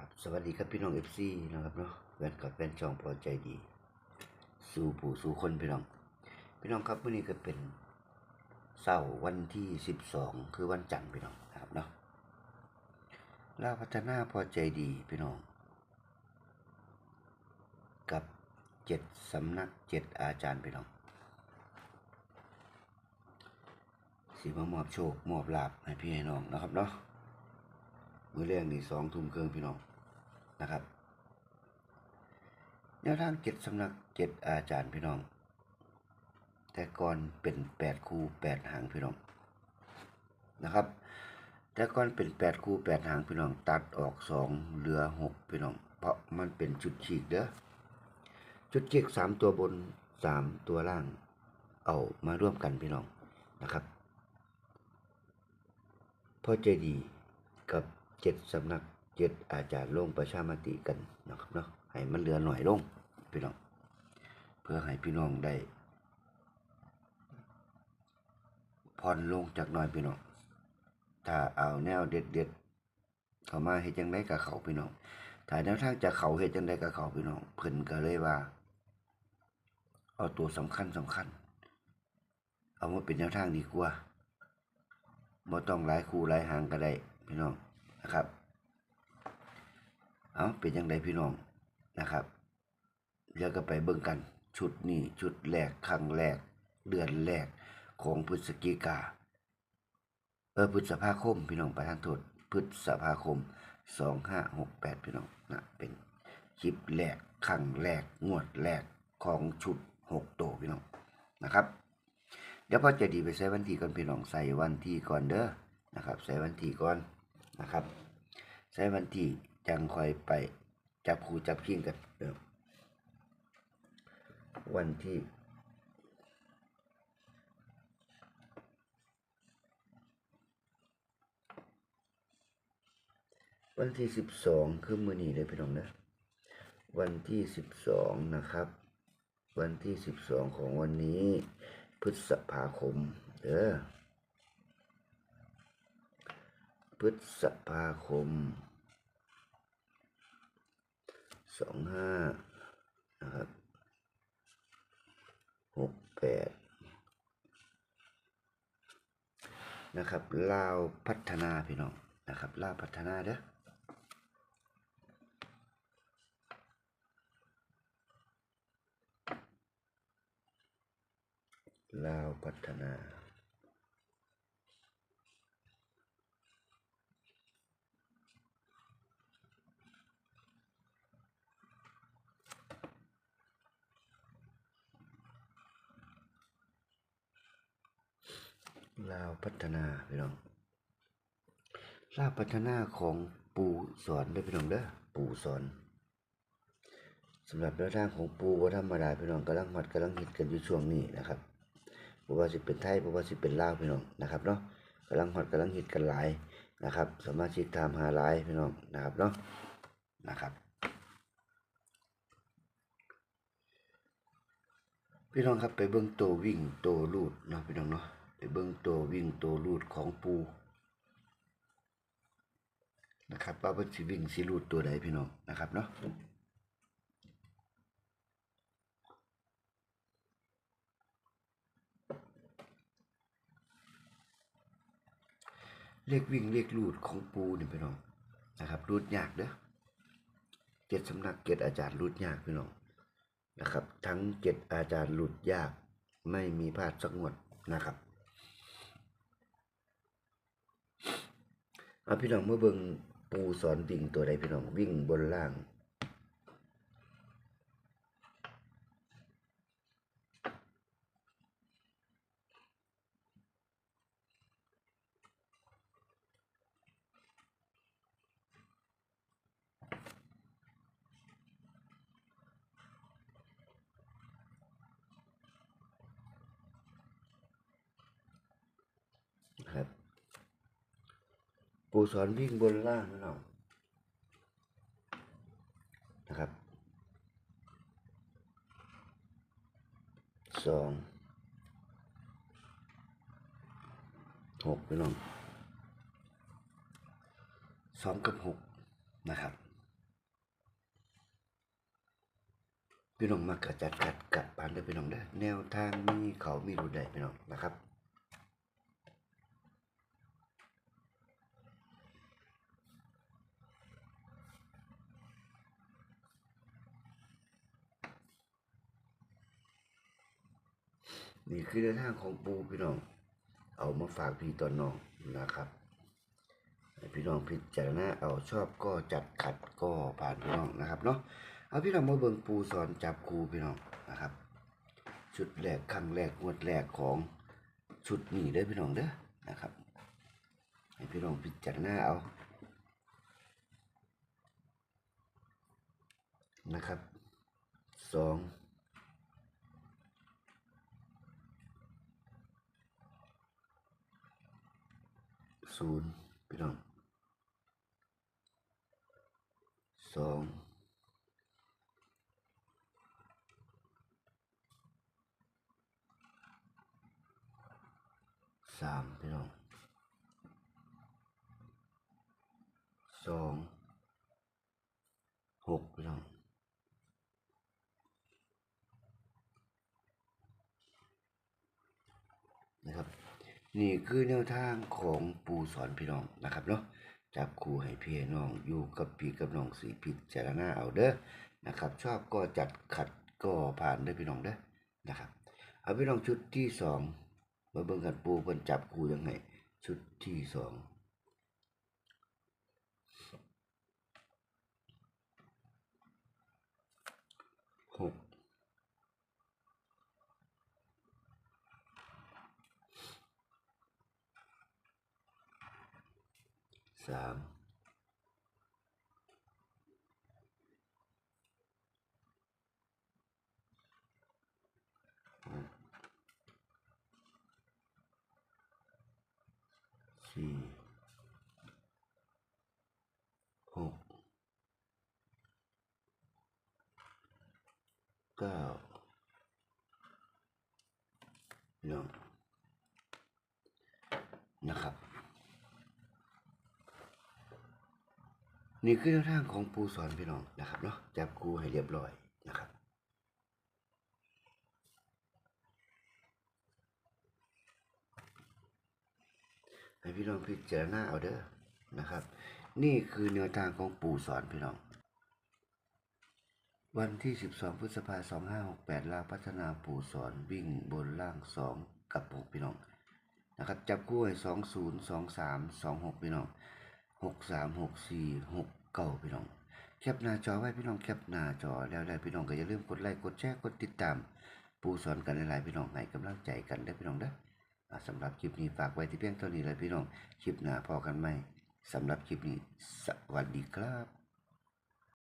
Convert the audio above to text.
ครับสวัสดีครับพี่น้องเอฟซีนะครับเนาะแฟนกับแฟนช่องพอใจดี สู่ผู้สู่คนพี่น้อง พี่น้องครับวันนี้ก็เป็นเสาร์วันที่สิบสองคือวันจันทร์พี่น้องนะครับเนาะลาพัฒนาพอใจดีพี่น้อง กับเจ็ดสำนักเจ็ดอาจารย์พี่น้องสีมามอบโชคมอบลาบให้พี่ให้น้องนะครับเนาะมือแรกนี่สองทุ่มครึ่งพี่น้อง นะครับแนวทางเจ็ดสำนักเจ็ดอาจารย์พี่น้อง แต่ก่อนเป็นแปดคูแปดหางพี่น้องนะครับ แต่ก่อนเป็นแปดคูแปดหางพี่น้อง ตัดออกสองเหลือหกพี่น้อง เพราะมันเป็นจุดฉีกเด้อจุดฉีกสามตัวบนสามตัวล่าง เอามาร่วมกันพี่น้องนะครับพ่อใจดีกับเจ็ดสำนัก เจ็ดอาจารย์ลงประชามติกันนะครับเนาะให้มันเหลือหน่อยลงพี่น้อง เพื่อให้พี่น้องได้ผ่อนลงจากหน่อยพี่น้องถ้าเอาแนวเด็ดเด็ดๆเข้ามาเฮ็ดจังไดกับเขาพี่น้องถ้าแนวทางจากเขาเฮ็ดจังไดกับเขาพี่น้องเพิ่นก็เลยว่า เอาตัวสำคัญสำคัญ เอามาเป็นแนวทางดีกว่าบ่ต้องหลายคู่หลายหางก็ได้พี่น้องนะครับ เอาเป็นยังไงพี่น้องนะครับเดี๋ยวก็ไปเบิ่งกันชุดนี้ชุดแรกครั้งแรก เดือนแรกของพฤศจิกาเออพฤษภาคมพี่น้องประธานโทษพฤษภาคมสองห้าหกแปดพี่น้องนะเป็นคลิปแรกครั้งแรกงวดแรกของชุดหกโตวพี่น้องนะครับเดี๋ยวพ่อจะดีไปใส่วันที่ก่อนพี่น้องใส่วันที่ก่อนเด้อนะครับ ใส่วันที่ก่อนนะครับ ใส่วันที่ จังคอยไป จับคูจับขิงกันเด้อวันที่วันที่สิบสองคือมือหนีเลยพี่น้องนะวันที่สิบสองนะครับ วันที่สิบสองของวันนี้ พฤษภาคมเด้อพฤษภาคม สองห้านะครับหกแปดนะครับลาวพัฒนาพี่น้องนะครับลาวพัฒนาเด้อลาวพัฒนา ลาวพัฒนาพี่น้องลาวพัฒนาของปู่สอนได้พี่น้องเด้อปู่สอนสำหรับแนวทางของปู่ว่าธรรมดาพี่น้องกำลังฮอดกำลังฮิตกันอยู่ช่วงนี้นะครับบ่ว่าสิเป็นไทยบ่ว่าสิเป็นลาวพี่น้องนะครับเนาะกำลังฮอตกำลังฮิตกันหลายนะครับสมาชิกตามหาหลายพี่น้องนะครับเนาะนะครับ พี่น้องครับไปเบิ่งตัววิ่งตัวลูดเนาะพี่น้องเนาะ เบิ่งตัววิ่งตัวลูดของปูนะครับว่าเพิ่นสิวิ่งสิลูดตัวใดพี่น้องนะครับเนาะเลขวิ่งเลขลูดของปูนี่พี่น้องนะครับรูดยากเด้อเจ็ดสำนักเจ็ดอาจารย์รูดยากพี่น้องนะครับ ทั้งเจ็ดอาจารย์รูดยากไม่มีพลาดสักงวดนะครับ เอาพี่น้องเมื่อเบิ่งปูสอนวิ่งตัวใดพี่น้องวิ่งบนล่าง ปูสอนวิ่งบนล่างพี่น้องนะครับสองหกพี่น้องสองกับหกนะครับพี่น้องมากระจัดกัดกัดปานได้พี่น้องได้แนวทางมีเขามีรูดได้พี่น้องนะครับ นี่คือแนวทางของปูพี่น้อง เอามาฝากพี่ตอนน้องนะครับพี่น้องพิจารณาเอาชอบก็จัดขัดก็ผ่านพี่น้องนะครับเนาะเอาพี่น้องมาเบิ่งปูสอนจับครูพี่น้องนะครับ ชุดแรกครั้งแรกงวดแรกของชุดนี้เด้พี่น้องเด้อนะครับให้พี่น้องพิจารณาเอานะครับสอง ศูนย์พี่น้องสองสามพี่น้องสองหกพี่น้องนะครับ นี่คือแนวทางของปูสอนพี่น้องนะครับเนาะจับครูให้พี่น้องอยู่กับพี่กับน้องสีพิจารณาเอาเด้อนะครับ ชอบก็จัดขัดก็ผ่านได้พี่น้องเด้อนะครับ เอาพี่น้องชุดที่สองมาเบิ่งกันปูเพิ่นจับครูยังไงชุดที่สองหก สามสี่หกเก้าพี่น้องนะครับ นี่คือแนวทางของปูสอนพี่น้องนะครับเนาะจับครูให้เรียบร้อยนะครับให้พี่น้องพิจารณาเอาเด้อนะครับ นี่คือแนวทางของปู่สอนพี่น้อง วันที่ 12 พฤษภาคม2568ลาพัฒนาปู่สอนวิ่งบนล่าง 2 กับ 6 พี่น้องนะครับจับคู่ให้20 23 26 พี่น้อง 63 64 ก่าพี่น้อง แคปหน้าจอไว้พี่น้องแคปหน้าจอแล้วได้พี่น้องก็อย่าลืมกดไลค์กดแชร์กดติดตาม ปูสอนกันหลายๆพี่น้องให้กำลังใจกันได้พี่น้องเด้อสำหรับคลิปนี้ฝากไว้ที่เพียงเท่านี้เลยพี่น้องคลิปหน้าพอกันไหมสำหรับคลิปนี้สวัสดีครับ